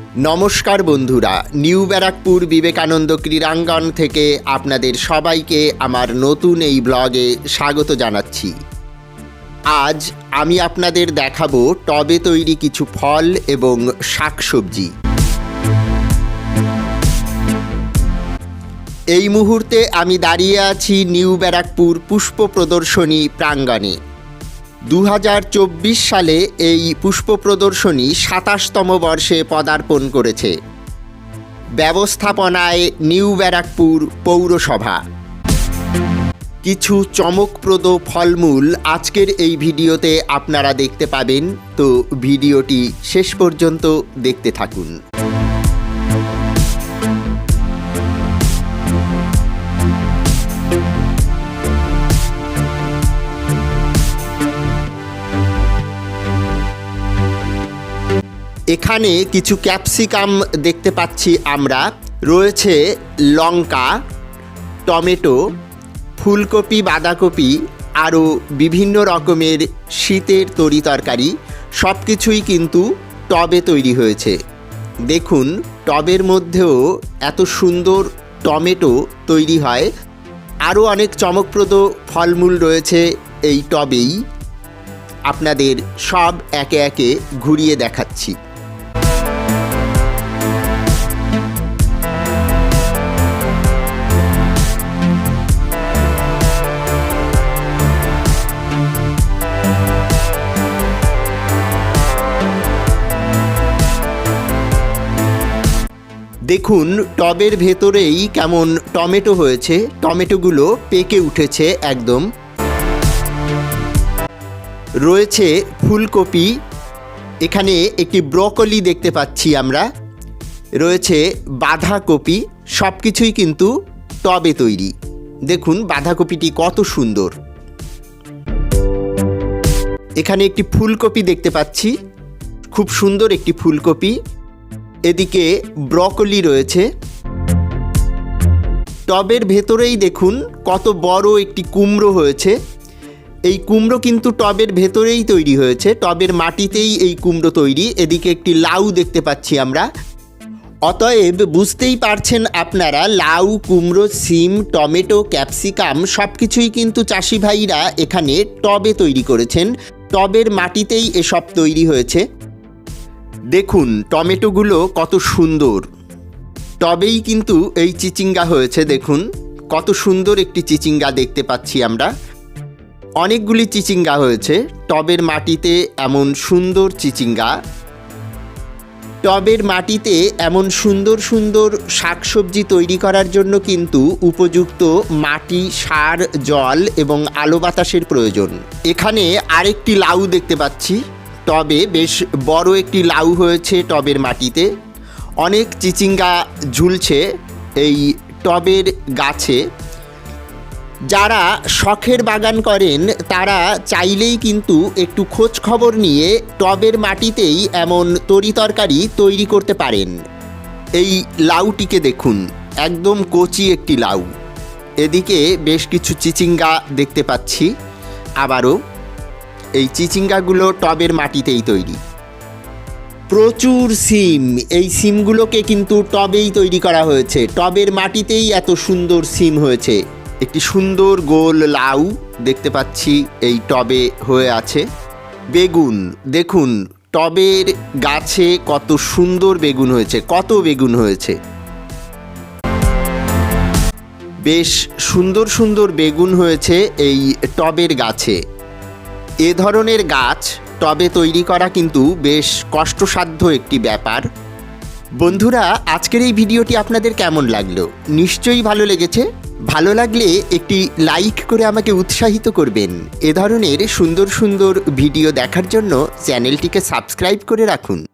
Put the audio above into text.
নমস্কার বন্ধুরা, নিউ ব্যারাকপুর বিবেকানন্দ ক্রীড়াঙ্গন থেকে আপনাদের সবাইকে আমার নতুন এই ব্লগে স্বাগত জানাচ্ছি। আজ আমি আপনাদের দেখাবো টবে তৈরি কিছু ফল এবং শাকসবজি। এই মুহূর্তে আমি দাঁড়িয়ে আছি নিউ ব্যারাকপুর পুষ্প প্রদর্শনী প্রাঙ্গণে। দু হাজার চব্বিশ সালে এই পুষ্প প্রদর্শনী সাতাশতম বর্ষে পদার্পণ করেছে। ব্যবস্থাপনায় নিউ ব্যারাকপুর পৌরসভা। কিছু চমকপ্রদ ফলমূল আজকের এই ভিডিওতে আপনারা দেখতে পাবেন। তো ভিডিওটি শেষ পর্যন্ত দেখতে থাকুন। এখানে কিছু ক্যাপসিকাম দেখতে পাচ্ছি আমরা। রয়েছে লঙ্কা, টমেটো, ফুলকপি, বাঁধাকপি আরও বিভিন্ন রকমের শীতের তরি তরকারি। সব কিছুই কিন্তু টবে তৈরি হয়েছে। দেখুন, টবের মধ্যেও এত সুন্দর টমেটো তৈরি হয়। আরও অনেক চমকপ্রদ ফলমূল রয়েছে এই টবেই। আপনাদের সব একে একে ঘুরিয়ে দেখাচ্ছি। দেখুন, টবের ভেতরেই কেমন টমেটো হয়েছে। টমেটোগুলো পেকে উঠেছে একদম। রয়েছে ফুলকপি। এখানে একটি ব্রকলি দেখতে পাচ্ছি আমরা। রয়েছে বাঁধাকপি। সব কিছুই কিন্তু টবে তৈরি। দেখুন, বাঁধাকপিটি কত সুন্দর। এখানে একটি ফুলকপি দেখতে পাচ্ছি। খুব সুন্দর একটি ফুলকপি। এদিকে ব্রকলি রয়েছে। টবের ভেতরেই দেখুন কত বড় একটি কুমড়ো হয়েছে। এই কুমড়ো কিন্তু টবের ভেতরেই তৈরি হয়েছে, টবের মাটিতেই এই কুমড়ো তৈরি। এদিকে একটি লাউ দেখতে পাচ্ছি আমরা। অতএব বুঝতেই পারছেন আপনারা, লাউ, কুমড়ো, সিম, টমেটো, ক্যাপসিকাম সব কিছুই কিন্তু চাষি ভাইরা এখানে টবে তৈরি করেছেন। টবের মাটিতেই এসব তৈরি হয়েছে। দেখুন, টমেটোগুলো কত সুন্দর। টবেই কিন্তু এই চিচিঙ্গা হয়েছে, দেখুন। কত সুন্দর একটি চিচিঙ্গা দেখতে পাচ্ছি আমরা। অনেকগুলি চিচিঙ্গা হয়েছে, টবের মাটিতে এমন সুন্দর চিচিঙ্গা। টবের মাটিতে এমন সুন্দর সুন্দর শাকসবজি তৈরি করার জন্য কিন্তু উপযুক্ত মাটি, সার, জল এবং আলো বাতাসের প্রয়োজন। এখানে আরেকটি লাউ দেখতে পাচ্ছি। টবে বেশ বড় একটি লাউ হয়েছে টবের মাটিতে। অনেক চিচিঙ্গা ঝুলছে এই টবের গাছে। যারা শখের বাগান করেন, তারা চাইলেই কিন্তু একটু খোঁজ খবর নিয়ে টবের মাটিতেই এমন তরিতরকারি তৈরি করতে পারেন। এই লাউটিকে দেখুন, একদম কচি একটি লাউ। এদিকে বেশ কিছু চিচিঙ্গা দেখতে পাচ্ছি। আবারও এই চিচিঙ্গাগুলো টবের মাটিতেই তৈরি। প্রচুর সিম। এই সিমগুলোকে কিন্তু টবেই তৈরি করা হয়েছে। টবের মাটিতেই এত সুন্দর সিম হয়েছে। একটি সুন্দর গোল লাউ দেখতে পাচ্ছি এই টবে হয়ে আছে। বেগুন, দেখুন, টবের গাছে কত সুন্দর বেগুন হয়েছে, কত বেগুন হয়েছে। বেশ সুন্দর সুন্দর বেগুন হয়েছে এই টবের গাছে। এ ধরনের গাছ টবে তৈরি করা কিন্তু বেশ কষ্টসাধ্য একটি ব্যাপার। বন্ধুরা, আজকের এই ভিডিওটি আপনাদের কেমন লাগল? নিশ্চয়ই ভালো লেগেছে। ভালো লাগলে একটি লাইক করে আমাকে উৎসাহিত করবেন। এ ধরনের সুন্দর সুন্দর ভিডিও দেখার জন্য চ্যানেলটিকে সাবস্ক্রাইব করে রাখুন।